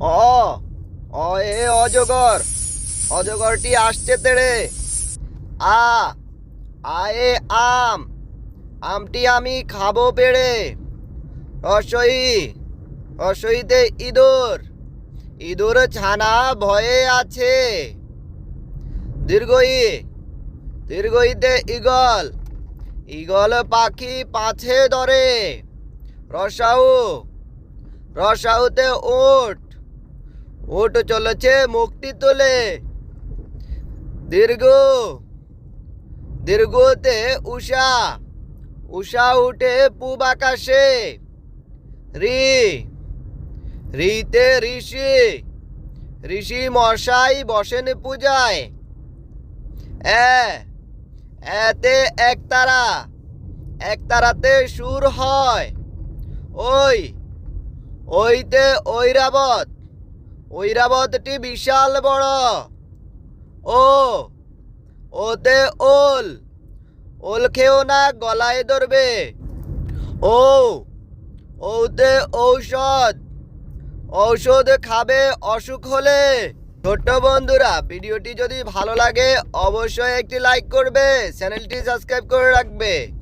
অ অ, এ অজগর। অজগরটি আসছে তেড়ে। আ আয়ে আম। আমটি আমি খাব পেড়ে। রসই রসইতে ইঁদুর। ইঁদুর ছানা ভয়ে আছে। দীর্ঘই, দীর্ঘইতে ইগল ইগল পাখি পাছে ধরে। রসাউ, রসাউতে উট। উট চলেছে মুক্তি তোলে। দীর্ঘ, দীর্ঘতে উষা উষা উঠে পূব আকাশে। রি, রিতে ঋষি ঋষি মশাই বসেন পূজায়। এ, এতে একতারা একতারাতে সুর হয়। ওই, ওইতে ঐরাবত ঐরাবতটি বিশাল বড়। ও, ওতে ওল। ওল খেও না, গলায় ধরবে। ও, ওতে ঔষধ। ঔষধ খাবে, অসুখ হলে। ছোট্ট বন্ধুরা, ভিডিওটি যদি ভালো লাগে, অবশ্যই একটি লাইক করবে, চ্যানেলটি সাবস্ক্রাইব করে রাখবে।